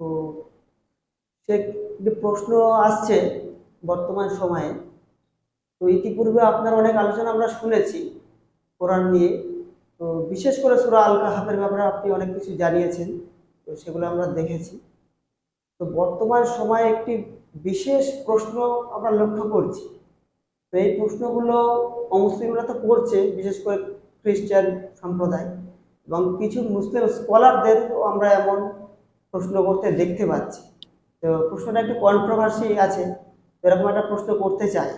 তো সে প্রশ্ন আসছে বর্তমান সময়ে, তো ইতিপূর্বে আপনার অনেক আলোচনা আমরা শুনেছি কোরআন নিয়ে। তো বিশেষ করে সুরা আল কাহাফের ব্যাপারে আপনি অনেক কিছু জানিয়েছেন, তো সেগুলো আমরা দেখেছি। তো বর্তমান সময়ে একটি বিশেষ প্রশ্ন আমরা লক্ষ্য করছি। তো এই প্রশ্নগুলো অমুসলিমরা তো করছে, বিশেষ করে খ্রিস্টান সম্প্রদায় এবং কিছু মুসলিম স্কলারদের আমরা এমন প্রশ্ন করতে দেখতে পাচ্ছি। তো প্রশ্নটা একটু কন্ট্রোভার্সি আছে এরকম একটা প্রশ্ন করতে চাই।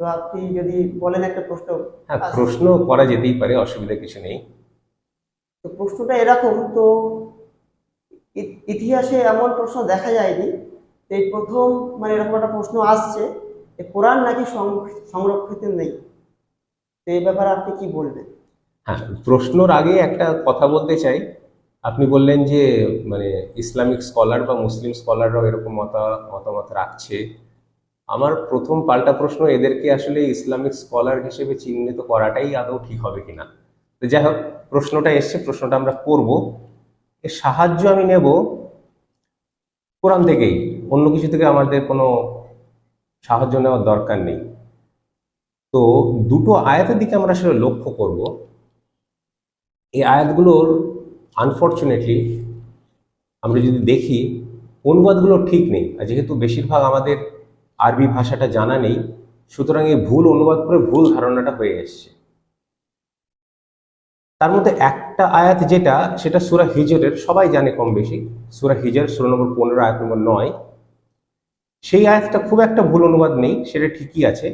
তো আপনি যদি বলেন একটা প্রশ্ন। হ্যাঁ। প্রশ্ন করা যেতেই পারে অসুবিধা কিছু নেই। তো প্রশ্নটা এরকম তো ইতিহাসে এমন প্রশ্ন দেখা যায়নি এই প্রথম মানে এরকম একটা প্রশ্ন আসছে যে কোরআন নাকি সংরক্ষিত নেই? তো এই ব্যাপারে আপনি কি বলবেন? হ্যাঁ প্রশ্নর আগে একটা কথা বলতে চাই। আপনি বললেন যে মানে ইসলামিক স্কলার বা মুসলিম স্কলাররাও এরকম মতা, মতামত রাখছে। আমার প্রথম পাল্টা প্রশ্ন, এদেরকে আসলে ইসলামিক স্কলার হিসেবে চিহ্নিত করাটাই আদৌ ঠিক হবে কিনা? তো যাই হোক, প্রশ্নটা এসছে, প্রশ্নটা আমরা করব। এর সাহায্য আমি নেব কোরআন থেকেই। অন্য কিছু থেকে আমাদের কোনো সাহায্য নেওয়ার দরকার নেই। তো দুটো আয়াতের দিকে আমরা আসলে লক্ষ্য করব। এই আয়াতগুলোর আনফর্চুনেটলি আমরা যদি দেখি, অনুবাদগুলো ঠিক নেই। আর যেহেতু বেশিরভাগ আমাদের আরবি ভাষাটা জানা নেই, সুতরাং এই ভুল অনুবাদ করে ভুল ধারণাটা হয়ে এসছে। তার মধ্যে একটা আয়াত যেটা, সেটা সুরা হিজরের, সবাই জানে কম বেশি, সুরা হিজর, সুরা নম্বর পনেরো, আয়াত নম্বর নয়। সেই আয়াতটা খুব একটা ভুল অনুবাদ নেই, সেটা ঠিকই আছে।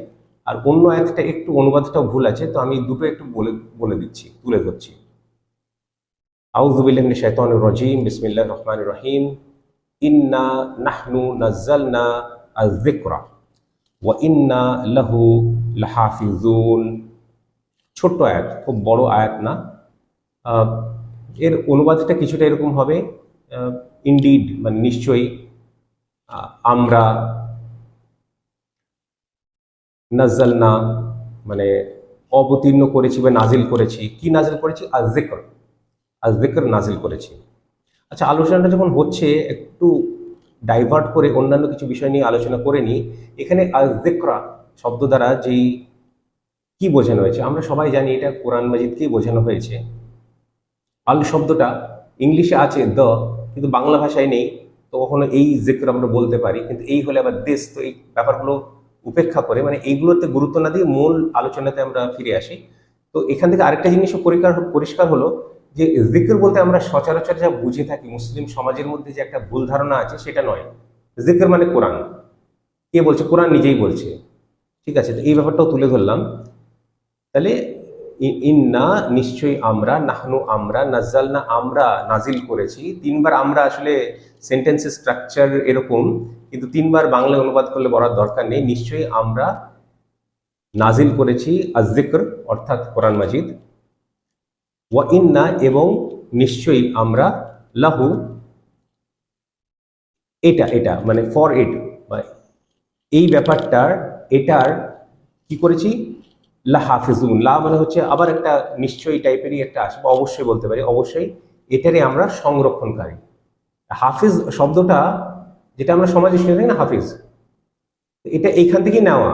আর অন্য আয়াতটা একটু অনুবাদটাও ভুল আছে, তো আমি দুটো একটু বলে বলে দিচ্ছি, তুলে ধরছি। আউযু বিল্লাহি মিনাশ শাইতানির রাজিম, বিসমিল্লাহির রহমানির রহিম। ইন্না নাহনু নাযালনা আয-যিকরা ওয়া ইন্না লাহু লাহাফিজুন ছোট্ট আয়াত, খুব বড় আয়াত না। এর অনুবাদটা কিছুটা এরকম হবে। ইনডিড মানে নিশ্চয়ই আমরা নাজালনা মানে অবতীর্ণ করেছি বা নাজিল করেছি। কি নাজিল করেছি? আজ জিকর জিকর নাজিল করেছি। আচ্ছা আলোচনাটা যখন হচ্ছে, একটু ডাইভার্ট করে অন্যান্য কিছু বিষয় নিয়ে আলোচনা করে নিই। এখানে জিকরা শব্দ দ্বারা যেই কি বোঝানো হয়েছে, আমরা সবাই জানি এটা কোরআন মাজিদকেই বোঝানো হয়েছে। আল শব্দটা ইংলিশে আছে দ, কিন্তু বাংলা ভাষায় নেই, তো কখনো এই জিক্র আমরা বলতে পারি, কিন্তু এই হলে আবার দেশ, তো এই ব্যাপারগুলো উপেক্ষা করে মানে এইগুলোতে গুরুত্ব না দিয়ে মূল আলোচনাতে আমরা ফিরে আসি। তো এখান থেকে আরেকটা জিনিসও পরিষ্কার পরিষ্কার হলো যে জিক্র বলতে আমরা সচরাচর যা বুঝে থাকি, মুসলিম সমাজের মধ্যে যে একটা ভুল ধারণা আছে সেটা নয়। জিক্র মানে কোরআন। কে বলছে? কোরআন নিজেই বলছে। ঠিক আছে, তো এই ব্যাপারটাও তুলে ধরলাম। তাহলে ইন্না নিশ্চয়ই আমরা, নাহনু আমরা নাজাল না আমরা নাজিল করেছি। তিনবার আমরা আসলে সেন্টেন্সের স্ট্রাকচার এরকম, কিন্তু তিনবার বাংলা অনুবাদ করলে বলার দরকার নেই। নিশ্চয়ই আমরা নাজিল করেছি আজিক্র অর্থাৎ কোরআন মাজিদ। ওয়া ইন্না এবং নিশ্চয়ই আমরা লাহু এটা এটা মানে ফর ইট এই ব্যাপারটার, এটার কি করেছি? লা হাফিজুন লা মানে হচ্ছে আবার একটা নিশ্চয়ই টাইপেরই একটা আসবে অবশ্যই বলতে পারি, অবশ্যই এটারই আমরা সংরক্ষণকারী। হাফিজ শব্দটা যেটা আমরা সমাজে শুনে থাকি না, হাফিজ। এটা এইখান থেকেই নেওয়া।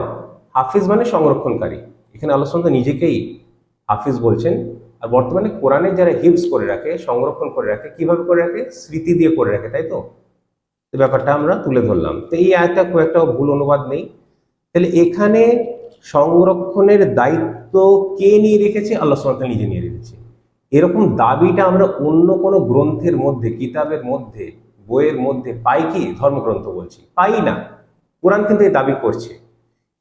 হাফিজ মানে সংরক্ষণকারী। এখানে সুবহানাহু নিজেকেই হাফিজ বলছেন। আর বর্তমানে কোরআনে যারা হিফজ করে রাখে, সংরক্ষণ করে রাখে, কীভাবে করে রাখে? স্মৃতি দিয়ে করে রাখে, তাই তো? ব্যাপারটা আমরা তুলে ধরলাম। তো এই আয়টা খুব একটা ভুল অনুবাদ নেই। তাহলে এখানে সংরক্ষণের দায়িত্ব কে নিয়ে রেখেছে? আল্লাহ সুবহানাহু নিজে নিয়ে রেখেছে। এরকম দাবিটা আমরা অন্য কোনো গ্রন্থের মধ্যে, কিতাবের মধ্যে, বইয়ের মধ্যে পাই কি? ধর্মগ্রন্থ বলছি। পাই না। কোরআন কিন্তু এই দাবি করছে।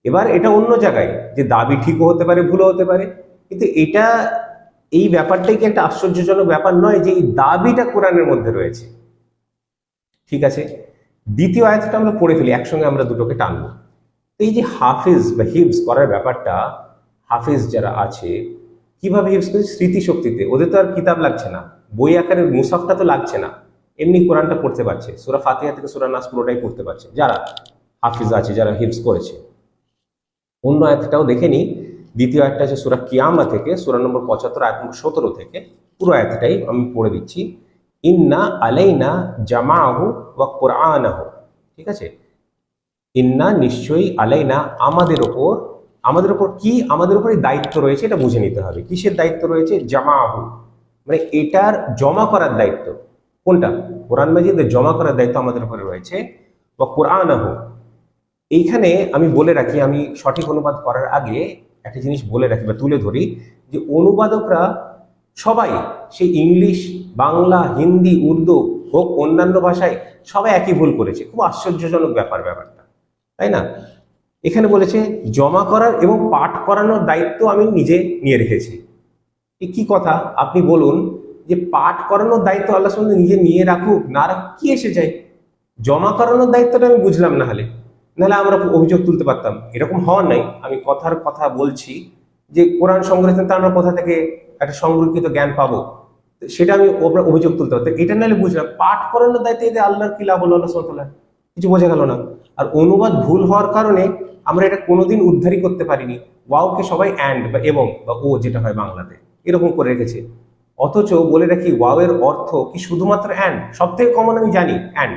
এবার এটা অন্য জায়গায় যে দাবি ঠিকও হতে পারে, ভুলও হতে পারে। কিন্তু এটা এই ব্যাপারটাই কি একটা আশ্চর্যজনক ব্যাপার নয় যে এই দাবিটা কোরআনের মধ্যে রয়েছে? ঠিক আছে? দ্বিতীয় আয়াতটা আমরা পড়ে ফেলি, একসঙ্গে আমরা দুটোকে টানবো। এই যে হাফিজ বা হিফজ করার ব্যাপারটা, হাফিজ যারা আছে, কীভাবে হিফজ করছে? স্মৃতিশক্তিতে। ওদের তো আর কিতাব লাগছে না। বই আকারের মুসাফটা তো লাগছে না। এমনি কোরআনটা পড়তে পারছে। সুরা ফাতিহা থেকে সুরা নাস পুরোটাই পড়তে পারছে। যারা হাফিজ আছে, যারা হিফজ করেছে। অন্য আয়াতটাও দেখে নিই। দ্বিতীয় আয়াতটা আছে সুরা কিয়ামা থেকে, সুরা নম্বর পঁচাত্তর, আয়াত নম্বর সতেরো থেকে পুরো আয়াতটাই আমি পড়ে দিচ্ছি। ইন্না আলাইনা জামাহু ওয়া কোরআনাহু। ঠিক আছে? ইন্না নিশ্চয়ই আলাইনা আমাদের ওপর আমাদের ওপর কি, আমাদের উপরে দায়িত্ব রয়েছে এটা বুঝে নিতে হবে। কিসের দায়িত্ব রয়েছে? জামাহু মানে এটার জমা করার দায়িত্ব। কোনটা? কোরআন মাজিদের জমা করার দায়িত্ব আমাদের উপরে রয়েছে। বা কোরআনাহু। এইখানে আমি বলে রাখি, আমি সঠিক অনুবাদ করার আগে একটা জিনিস বলে রাখি বা তুলে ধরি যে অনুবাদকরা সবাই সেই ইংলিশ, বাংলা, হিন্দি, উর্দু হোক অন্যান্য ভাষায় সবাই একই ভুল করেছে। খুব আশ্চর্যজনক ব্যাপার ব্যাপারটা, তাই না? এখানে বলেছে, জমা করার এবং পাঠ করানোর দায়িত্ব আমি নিজে নিয়ে রেখেছি। কি কথা? আপনি বলুন যে পাঠ করানোর দায়িত্ব আল্লাহ সঙ্গে নিজে নিয়ে রাখুক, না রাখুক, কি এসে যায়? জমা করানোর দায়িত্বটা আমি বুঝলাম না হলে। নাহলে আমরা অভিযোগ তুলতে পারতাম। এরকম হওয়ার নাই। আমি কথার কথা বলছি যে কোরআন সংগ্রহ তো আমরা কোথা থেকে একটা সংরক্ষিত জ্ঞান পাবো? সেটা আমি অভিযোগ তুলতে পারতাম। এটা নাহলে বুঝলাম। পাঠ করানোর দায়িত্ব এতে আল্লাহর কি লাভ হলো আল্লাহ কিছু বোঝা গেল না। আর অনুবাদ ভুল হওয়ার কারণে আমরা এটা কোনোদিন উদ্ধারই করতে পারিনি। ওয়াওকে সবাই অ্যান্ড বা এবং বা ও যেটা হয় বাংলাতে। এরকম করে রেখেছে। অথচ বলে রাখি ওয়াওয়ের অর্থ কি শুধুমাত্র অ্যান্ড সব থেকে কমন আমি জানি অ্যান্ড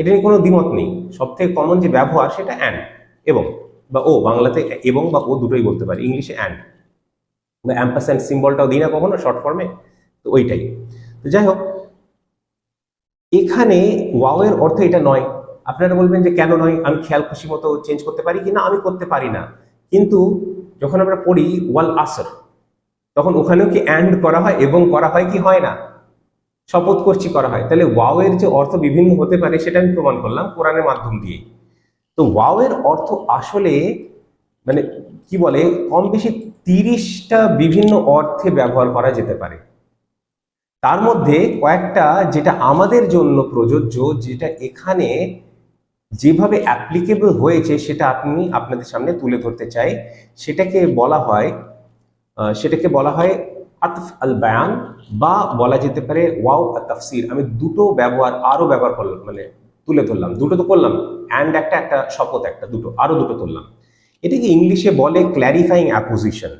এটা নিয়ে কোনো দ্বিমত নেই। সব থেকে কমন যে ব্যবহার সেটা অ্যান্ড এবং, বা ও বাংলাতে এবং বা ও দুটোই বলতে পারি, ইংলিশে অ্যান্ড বা অ্যাম্পাসেন্ট সিম্বলটাও দিই না কখনো শর্ট ফর্মে তো ওইটাই। তো যাই হোক, এখানে ওয়াওয়ের অর্থ এটা নয়। আপনারা বলবেন যে কেন নয়? আমি খেয়াল খুশি মতো চেঞ্জ করতে পারি কি না আমি করতে পারি না। কিন্তু যখন আমরা পড়ি, ওয়াল আসর, তখন ওখানেও কি অ্যান্ড করা হয় এবং করা হয় কি হয় না? শপথ করছি করা হয়। তাহলে ওয়াওয়ের যে অর্থ বিভিন্ন হতে পারে, সেটা আমি প্রমাণ করলাম কোরআনের মাধ্যম দিয়ে। তো ওয়াওয়ের অর্থ আসলে মানে কি বলে, কম বেশি তিরিশটা বিভিন্ন অর্থে ব্যবহার করা যেতে পারে। তার মধ্যে কয়েকটা যেটা আমাদের জন্য প্রযোজ্য, যেটা এখানে যেভাবে অ্যাপ্লিকেবল হয়েছে, সেটা আপনি আপনাদের সামনে তুলে ধরতে চাই। সেটাকে বলা হয় সেটাকে বলা হয় আতফ আল বায়ান বা বলা যেতে পারে ওয়াও তাফসির। আমি দুটো ব্যবহার, আরও ব্যবহার করলাম মানে তুলে ধরলাম। দুটো তো করলাম। অ্যান্ড একটা একটা শপথ একটা, দুটো, আরও দুটো তুললাম। এটাকে ইংলিশে বলে ক্ল্যারিফাইং অ্যাপোজিশন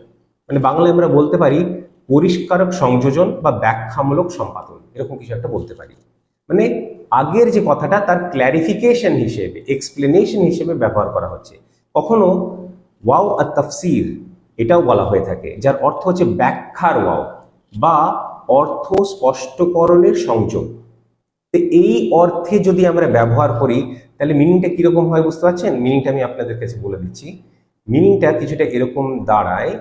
মানে বাংলায় আমরা বলতে পারি পরিষ্কারক সংযোজন বা ব্যাখ্যামূলক সম্পাদন। এরকম কিছু একটা বলতে পারি। মানে আগের যে কথাটা, তার ক্ল্যারিফিকেশন হিসেবে এক্সপ্লেনেশন হিসেবে ব্যবহার করা হচ্ছে। কখনো ওয়াও আর তফসির এটাও বলা হয়ে থাকে, যার অর্থ হচ্ছে ব্যাখ্যার ওয়াও বা অর্থ স্পষ্টকরণের সংযোগ। তো এই অর্থে যদি আমরা ব্যবহার করি, তাহলে মিনিংটা কীরকম হয় বুঝতে পারছেন? মিনিংটা আমি আপনাদের কাছে বলে দিচ্ছি। মিনিংটা কিছুটা এরকম দাঁড়ায়।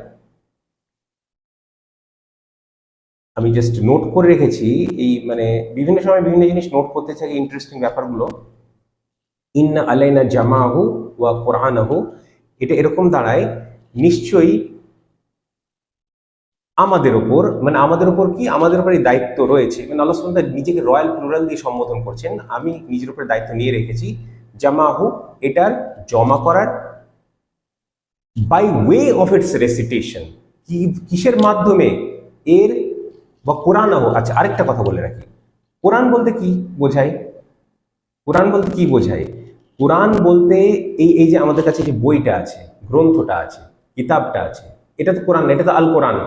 আমি জাস্ট নোট করে রেখেছি, এই মানে বিভিন্ন সময় বিভিন্ন জিনিস নোট করতে থাকি ইন্টারেস্টিং ব্যাপারগুলো। ইন্না আলাইনা জামাহু ওয়া কোরআনাহু এটা এরকম দাঁড়ায়। নিশ্চয়ই আমাদের ওপর মানে আমাদের ওপর কি? আমাদের উপর এই দায়িত্ব রয়েছে। মানে আল্লাহ তাআলা নিজেকে রয়্যাল প্লুরাল দিয়ে সম্বোধন করছেন। আমি নিজের উপরে দায়িত্ব নিয়ে রেখেছি। জামাহু, এটার জমা করার by way of its recitation কি, কিসের মাধ্যমে? এর বা কোরআন আচ্ছা আরেকটা কথা বলে রাখি। কোরআন বলতে কি বোঝায়? কোরআন বলতে কি বোঝায়? কোরআন বলতে এই এই যে আমাদের কাছে যে বইটা আছে, গ্রন্থটা আছে কিতাবটা আছে। এটা তো কোরআন এটা তো আল কোরআন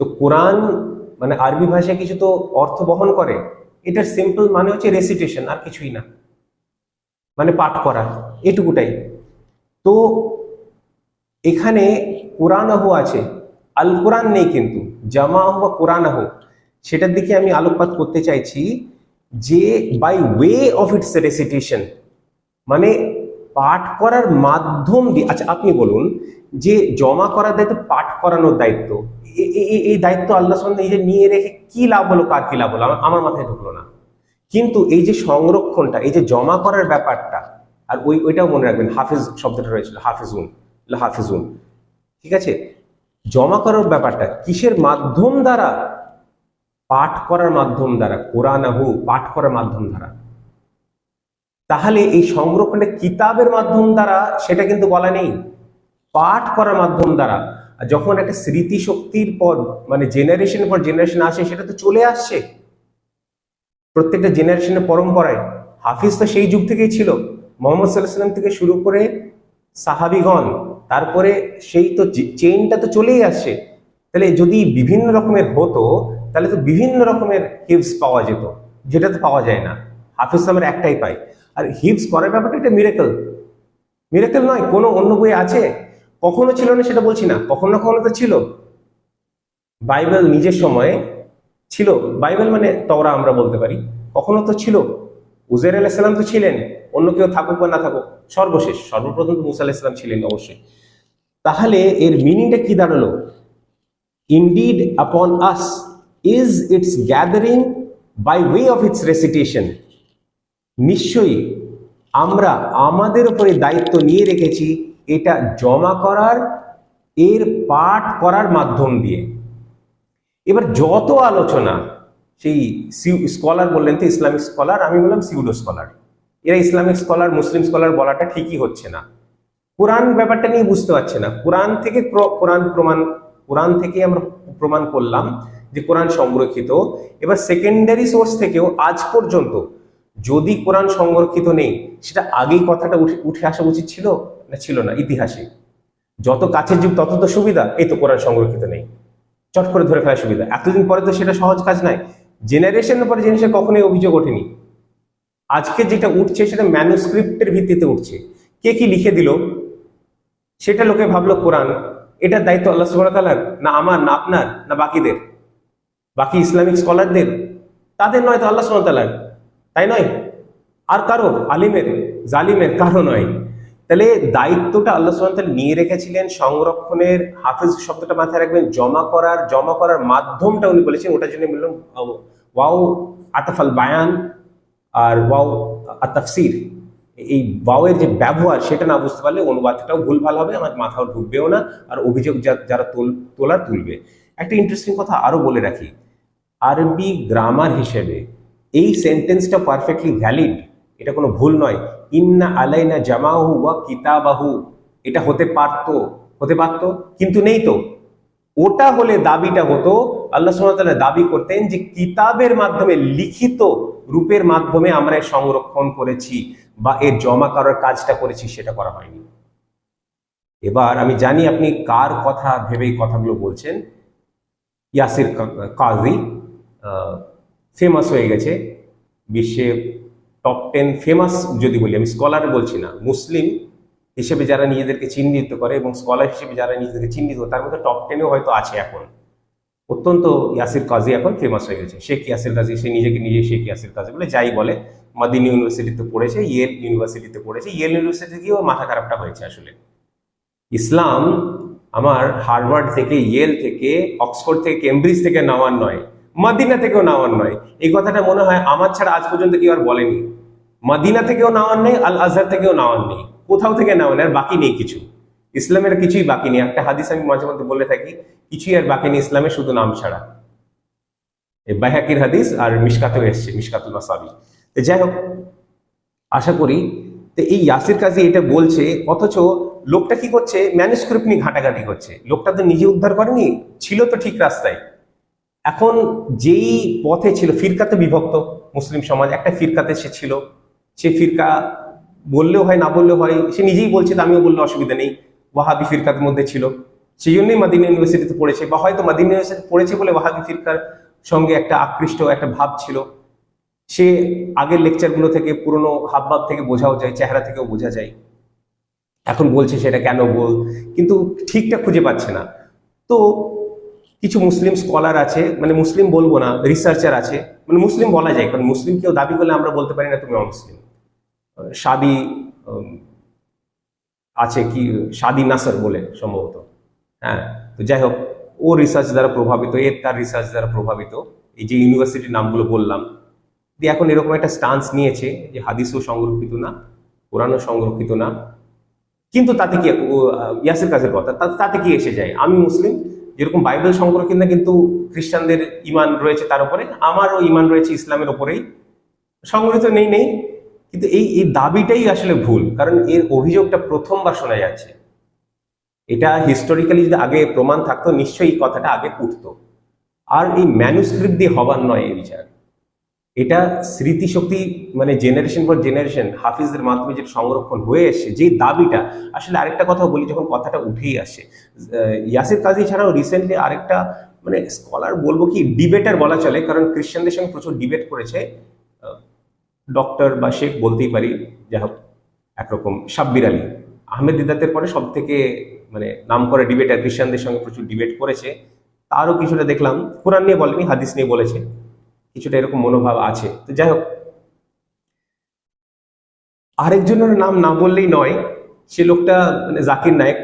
তো কোরআন মানে আরবি ভাষায় কিছু তো অর্থ বহন করে, এটার সিম্পল মানে হচ্ছে রেসিটেশন আর কিছুই না। মানে পাঠ করা, এটুকুটাই। তো এখানে কোরআনাহু আছে আল কোরআন নেই কিন্তু জামা জামাহ বা কোরআনাহু। সেটার দিকে আমি আলোকপাত করতে চাইছি যে by way of its recitation মানে পাঠ করার মাধ্যম দিয়ে আচ্ছা আপনি বলুন যে জমা করার দায়িত্ব, পাঠ করানোর দায়িত্ব। এই দায়িত্ব আল্লাহ এই যে নিয়ে রেখে কি লাভ হলো, কার কি লাভ হলো, আমার- মাথায় ঢুকলো না। কিন্তু এই যে সংরক্ষণটা, এই যে জমা করার ব্যাপারটা, আর ওই, ওইটাও মনে রাখবেন, হাফিজ শব্দটা রয়েছিল, হাফিজুন হাফিজুন। ঠিক আছে? জমা করার ব্যাপারটা কিসের মাধ্যম দ্বারা? পাঠ করার মাধ্যম দ্বারা কোরআন কোরআনাহু, পাঠ করার মাধ্যম দ্বারা। তাহলে এই সংরক্ষণটা কিতাবের মাধ্যম দ্বারা, সেটা কিন্তু বলা নেই। পাঠ করার মাধ্যম দ্বারা যখন একটা স্মৃতিশক্তির পর মানে জেনারেশনের পর জেনারেশন আসে, সেটা তো চলে আসছে। প্রত্যেকটা জেনারেশনের পরম্পরায়। হাফিজ তো সেই যুগ থেকেই ছিল। মোহাম্মদ সাল্লাহ থেকে শুরু করে সাহাবিগণ, তারপরে সেই তো চেইনটা তো চলেই আসছে। তাহলে যদি বিভিন্ন রকমের হতো, তাহলে তো বিভিন্ন রকমের হিপস পাওয়া যেত। যেটা তো পাওয়া যায় না। হাফিজ নামের একটাই পাই আর হিপস করার ব্যাপারটা এটা মিরেকল মিরেকল নয়, কোনো অন্য বই আছে? কখনো ছিল না সেটা বলছি না। কখনো কখনো তো ছিল। বাইবেল নিজের সময়ে ছিল। বাইবেল মানে তওরা আমরা বলতে পারি। কখনো তো ছিল। উজের আলাইসাল্লাম তো ছিলেন। অন্য কেউ থাকুক বা না থাকুক, সর্বশেষ, সর্বপ্রথম তো মুসা আলাইসাল্লাম ছিলেন অবশ্যই। তাহলে এর মিনিংটা কি দাঁড়াল? Indeed upon us is its gathering by way of its recitation নিশ্চয়ই আমরা আমাদের উপরে দায়িত্ব নিয়ে রেখেছি। এটা জমা করার, এর পাঠ করার মাধ্যম দিয়ে। এবার যত আলোচনা, সেই স্কলার বললেন তো ইসলামিক স্কলার, আমি বললাম সিউডো স্কলার। এরা ইসলামিক স্কলার, মুসলিম স্কলার বলাটা ঠিকই হচ্ছে না। কোরআন ব্যাপারটা নিয়ে বুঝতে পারছে না। কোরআন থেকে ক্র- কোরআন প্রমাণ, কোরআন থেকে আমরা প্রমাণ করলাম যে কোরআন সংরক্ষিত। এবার সেকেন্ডারি সোর্স থেকেও আজ পর্যন্ত যদি কোরআন সংরক্ষিত নেই, সেটা আগেই কথাটা উঠে উঠে আসা উচিত ছিল? ছিল না, ইতিহাসে। যত কাছের যুগ তত তো সুবিধা, এই তো কোরআন সংরক্ষিত নেই। চট করে ধরে ফেলা সুবিধা। এতদিন পরে তো সেটা সহজ কাজ নয়। জেনারেশনের পরে জিনিসের কখনোই অভিযোগ ওঠেনি। আজকে যেটা উঠছে, সেটা ম্যানুস্ক্রিপ্টের ভিত্তিতে উঠছে। কে কি লিখে দিল? সেটা লোকে ভাবলো কোরআন। এটার দায়িত্ব আল্লাহ সুবাহ তালার না আমার, না আপনার, না বাকিদের? বাকি ইসলামিক স্কলারদের? তাদের নয় তো আল্লাহ সুবাহ তালার তাই নয়? আর কারও? আলিমের। জালিমের কারও নয়। তাহলে দায়িত্বটা আল্লাহ সুবাহ তাআলা নিয়ে রেখেছিলেন সংরক্ষণের, হাফিজ শব্দটা মাথায় রাখবেন, জমা করার জমা করার মাধ্যমটা উনি বলেছেন, ওটার জন্য বললাম ওয়াও আতাফাল বায়ান আর ওয়াও আতাফসির। এই ওয়াওয়ের যে ব্যবহার, সেটা না বুঝতে পারলে অনুবাদটাও ভুল ভুলভাল হবে, আমার মাথাও ঢুকবেও না, আর অভিযোগ যারা তোল- তোলার তুলবে। একটা ইন্টারেস্টিং কথা আরও বলে রাখি, আরবি গ্রামার হিসেবে এই সেন্টেন্সটা পারফেক্টলি ভ্যালিড এটা কোনো ভুল নয়। ইন্না আলাইনা জামাহু ওয়া কিতাবাহু। এটা হতে পারতো হতে পারতো, কিন্তু নেই তো। ওটা হলে দাবিটা হতো, আল্লাহ সুবহানাহু দাবি করতেন যে কিতাবের মাধ্যমে, লিখিত রূপের মাধ্যমে আমরা এর সংরক্ষণ করেছি বা এর জমা করার কাজটা করেছি, সেটা করা হয়নি। এবার আমি জানি আপনি কার কথা ভেবে কথাগুলো বলছেন। ইয়াসির কাজী ফেমাস হয়ে গেছে বিশ্বে টপ টেন ফেমাস যদি বলি, আমি স্কলার বলছি না, মুসলিম হিসেবে যারা নিজেদেরকে চিহ্নিত করে এবং স্কলার হিসেবে যারা নিজেদেরকে চিহ্নিত তার মধ্যে টপ টেনেও হয়তো আছে এখন। অত্যন্ত ইয়াসির কাজী এখন ফেমাস হয়ে গেছে। শেখ ইয়াসির কাজী, সে নিজেকে নিজে শেখ ইয়াসির কাজী বলে যাই বলে। মাদিনী ইউনিভার্সিটিতে পড়েছে, ইয়েল ইউনিভার্সিটিতে পড়েছে। ইয়েল ইউনিভার্সিটি গিয়েও মাথা খারাপটা হয়েছে আসলে। ইসলাম আমার হার্ভার্ড থেকে, ইয়েল থেকে, অক্সফোর্ড থেকে, কেমব্রিজ থেকে নেওয়ার নয়। মাদিনা থেকেও নেওয়ার নয়। এই কথাটা মনে হয় আমার ছাড়া আজ পর্যন্ত কেউ আর বলেনি। মাদিনা থেকেও নেওয়ার নেই আল আজহার থেকেও নেওয়ার নেই। কোথাও থেকে নেওয়া নেই, আর বাকি নেই কিছু। ইসলামের কিছুই বাকি নেই। একটা হাদিস আমি মাঝে মধ্যে বলে থাকি, কিছুই আর বাকি নেই ইসলামের শুধু নাম ছাড়া। এই বাইহাকির হাদিস আর মিশকাতেও এসছে, মিশকাতুল মাসাবি। যাই হোক, আশা করি তো এই ইয়াসির কাজী এটা বলছে, অথচ লোকটা কি করছে ম্যানুস্ক্রিপ্ট নিয়ে ঘাটাঘাটি করছে। লোকটা তো নিজে উদ্ধার করেনি, ছিল তো ঠিক রাস্তায়। এখন যেই পথে ছিল, ফিরকাতে বিভক্ত মুসলিম সমাজ, একটা ফিরকাতে সে ছিল। সে ফিরকা বললেও হয়, না বললেও হয়, সে নিজেই বলছে আমিও বললে অসুবিধা নেই। ওয়াহাবি ফিরকার মধ্যে ছিল। সেই জন্যই মাদিনা ইউনিভার্সিটিতে পড়েছে, বা হয়তো মাদিনা ইউনিভার্সিটি পড়েছে বলে ওয়াহাবি ফিরকার সঙ্গে একটা আকৃষ্ট একটা ভাব ছিল। সে আগের লেকচারগুলো থেকে, পুরনো হাবভাব থেকে বোঝাও যায়, চেহারা থেকেও বোঝা যায়। এখন বলছে সেটা কেন বল? কিন্তু ঠিকঠাক খুঁজে পাচ্ছে না। তো কিছু মুসলিম স্কলার আছে মানে মুসলিম বলব না রিসার্চার আছে মানে মুসলিম বলা যায়, কারণ মুসলিম কেউ দাবি করলে আমরা বলতে পারি না তুমি অমুসলিম। সাদি আছে কি সাদি নাসার বলে সম্ভবত। হ্যাঁ তো যাই হোক, ও রিসার্চ দ্বারা প্রভাবিত, এর তার রিসার্চ দ্বারা প্রভাবিত, এই যে ইউনিভার্সিটির নামগুলো বললাম দিয়ে এখন এরকম একটা স্টান্স নিয়েছে যে হাদিসও সংরক্ষিত না, কোরআনও সংরক্ষিত না, কিন্তু তাতে কি ইয়াসির কাজের কথা তাতে কি এসে যায়? আমি মুসলিম যেরকম বাইবেল সংরক্ষিত কিন্তু খ্রিস্টানদের ইমান রয়েছে তার উপরে, আমারও ইমান রয়েছে ইসলামের ওপরেই সংগঠিত নেই নেই, কিন্তু এই এই দাবিটাই আসলে ভুল, কারণ এর অভিযোগটা প্রথমবার শোনা যাচ্ছে। এটা হিস্টোরিক্যালি যদি আগে প্রমাণ থাকতো, নিশ্চয়ই কথাটা আগে উঠত। আর এই ম্যানুস্ক্রিপ্ট দিয়ে হবার নয় এই বিচার। এটা স্মৃতিশক্তি মানে জেনারেশন পর জেনারেশন হাফিজদের মাধ্যমে যেটা সংরক্ষণ হয়ে এসছে যে দাবিটা, আসলে আরেকটা কথা বলি, যখন কথাটা উঠেই আসে ইয়াসির কাজী ছাড়াও রিসেন্টলি আরেকটা মানে স্কলার বলব কি ডিবেটার বলা চলে, কারণ খ্রিস্টানদের সঙ্গে প্রচুর ডিবেট করেছে ডক্টর বা শেখ বলতেই পারি যা হোক, একরকম, সাব্বির আলী। আহমেদ দিদাতের পরে সব থেকে মানে নাম করে ডিবেটার খ্রিস্টানদের সঙ্গে প্রচুর ডিবেট করেছে, তারও কিছুটা দেখলাম, কোরআন নিয়ে বলেনি, হাদিস নিয়ে বলেছে। কিছুটা এরকম মনোভাব আছে। তো যাই হোক। আরেকজনের নাম না বললেই নয়, সে লোকটা মানে জাকির নায়েক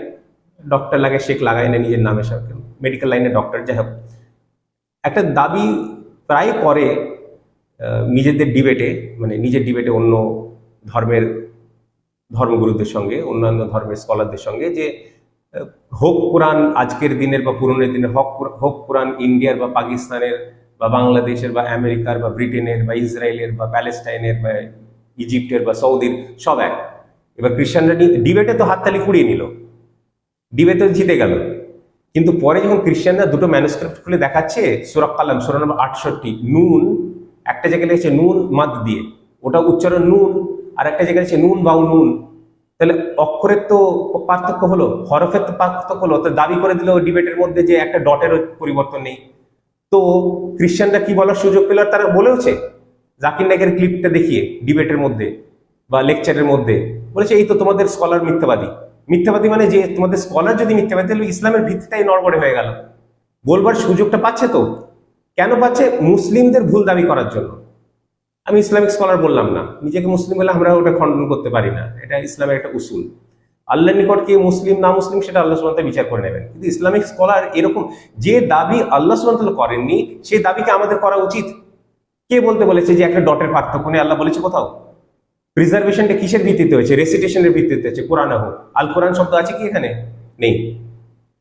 ডক্টর লাগে শেখ লাগায় না নিজের নামের সাথে মেডিকেল লাইনে ডক্টর যাই হোক। একটা দাবি প্রায় করে নিজেদের ডিবেটে মানে নিজের ডিবেটে অন্য ধর্মের, ধর্মগুরুদের সঙ্গে, অন্যান্য ধর্মের স্কলারদের সঙ্গে যে হোক কোরআন আজকের দিনের বা পুরনের দিনের, হোক হোক কোরআন ইন্ডিয়ার বা পাকিস্তানের বা বাংলাদেশের বা আমেরিকার বা ব্রিটেনের বা ইসরায়েলের বা প্যালেস্টাইনের বা ইজিপ্টের বা সৌদির সব এক। এবার খ্রিস্টানরা ডিবেটে তো হাততালি কুড়িয়ে নিল। ডিবেটে জিতে গেল। কিন্তু পরে যখন খ্রিস্টানরা দুটো ম্যানুস্ক্রিপ্ট খুলে দেখাচ্ছে সুরাক কালাম, সুরা নম্বর আটষট্টি, নুন, একটা জায়গায় লিখেছে নুন মাদ দিয়ে, ওটা উচ্চারণ নুন, আর একটা জায়গায় লিখেছে নুন বাউ নুন। তাহলে অক্ষরের তো পার্থক্য হলো, হরফের তো পার্থক্য হলো তো দাবি করে দিল ডিবেটের মধ্যে যে একটা ডটের পরিবর্তন নেই। তো খ্রিস্টানরা কি বলার সুযোগ পেল তারা বলেওছে? জাকির নায়কের ক্লিপটা দেখিয়ে ডিবেটের মধ্যে বা লেকচারের মধ্যে বলেছে, এই তো তোমাদের স্কলার মিথ্যাবাদী। মিথ্যাবাদী মানে যে তোমাদের স্কলার যদি মিথ্যাবাদী, তাহলে ইসলামের ভিত্তিটাই নড়বড়ে হয়ে গেল। বলবার সুযোগটা পাচ্ছে তো। কেন পাচ্ছে? মুসলিমদের ভুল দাবি করার জন্য। আমি ইসলামিক স্কলার বললাম না। নিজেকে মুসলিম বলে আমরা ওটা খণ্ডন করতে পারি না। এটা ইসলামের একটা উসুল। আল্লাহর নিকট কে মুসলিম, না মুসলিম, সেটা আল্লাহ তাআলা বিচার করে নেবেন। কিন্তু ইসলামিক স্কলার এরকম যে দাবি আল্লাহ তাআলা করেননি, সেই দাবিকে আমাদের করা উচিত। কে বলতে বলেছে যে একটা ডটের পার্থক্য নেই? আল্লাহ বলেছে কোথাও। প্রিজার্ভেশনটা কিসের ভিত্তিতে হয়েছে? রেসিটেশনের ভিত্তিতে হয়েছে, কোরআন হোক। আল কোরআন শব্দ আছে কি এখানে? নেই।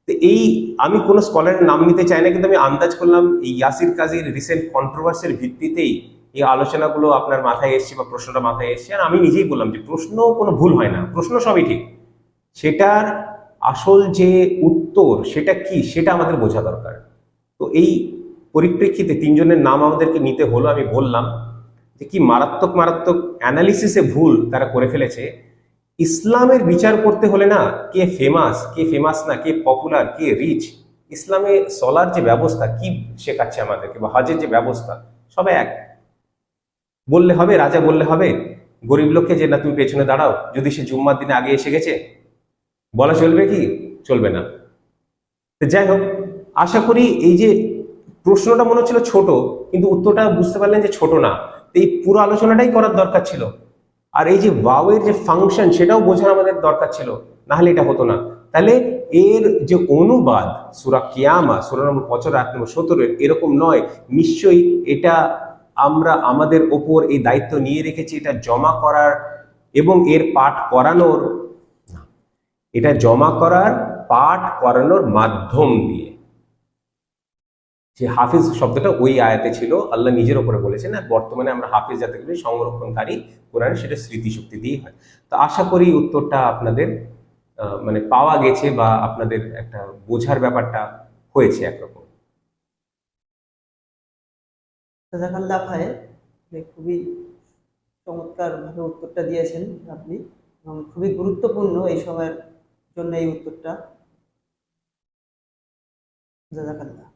তো এই আমি কোনো স্কলারের নাম নিতে চাই না, কিন্তু আমি আন্দাজ করলাম এই ইয়াসির কাজীর রিসেন্ট কন্ট্রোভার্সির ভিত্তিতেই এই আলোচনাগুলো আপনার মাথায় এসছে বা প্রশ্নটা মাথায় এসছে। আর আমি নিজেই বললাম যে প্রশ্ন কোনো ভুল হয় না। প্রশ্ন সবই ঠিক। সেটার আসল যে উত্তর, সেটা কি? সেটা আমাদের বোঝা দরকার। তো এই পরিপ্রেক্ষিতে তিনজনের নাম আমাদেরকে নিতে হলো, আমি বললাম যে কি মারাত্মক মারাত্মক অ্যানালিসিসে ভুল তারা করে ফেলেছে। ইসলামের বিচার করতে হলে না কে ফেমাস কে ফেমাস না, কে পপুলার কে রিচ ইসলামে সলার যে ব্যবস্থা, কি শেখাচ্ছে আমাদেরকে বা হজের যে ব্যবস্থা, সবে এক। বললে হবে, রাজা বললে হবে, গরিব লোককে যে না তুমি পেছনে দাঁড়াও, যদি সে জুম্মার দিনে আগে এসে গেছে বলা চলবে কি? চলবে না। যাই হোক, আশা করি এই যে প্রশ্নটা মনে হচ্ছিল ছোট, কিন্তু উত্তরটা বুঝতে পারলেন যে ছোট না। এই পুরো আলোচনাটাই করার দরকার ছিল। আর এই যে ওয়াওয়ের যে ফাংশন, সেটাও বোঝানো আমাদের দরকার ছিল। না হলে এটা হতো না। তাহলে এর যে অনুবাদ, সুরা কিয়ামা, সুরা নম্বর বছর আট নম্বর সতেরো এরকম নয়। নিশ্চয়ই এটা আমরা আমাদের ওপর এই দায়িত্ব নিয়ে রেখেছি, এটা জমা করার এবং এর পাঠ করানোর। এটা জমা করার, পাঠ করানোর মাধ্যম দিয়ে। যে হাফিজ শব্দটা ওই আয়াতে ছিল, আল্লাহ নিজের ওপরে বলেছেন, আর বর্তমানে আমরা হাফিজ যাতে করি সংরক্ষণকারী কোরআন সেটা স্মৃতিশক্তি দিয়ে হয়। তো আশা করি উত্তরটা আপনাদের মানে পাওয়া গেছে বা আপনাদের একটা বোঝার ব্যাপারটা হয়েছে একরকম। জাজাকাল্লাহ ভাই খুবই উত্তরটা দিয়েছেন আপনি এবং খুবই গুরুত্বপূর্ণ এই সময়ের জন্য এই উত্তরটা। জাজাকাল্লাহ।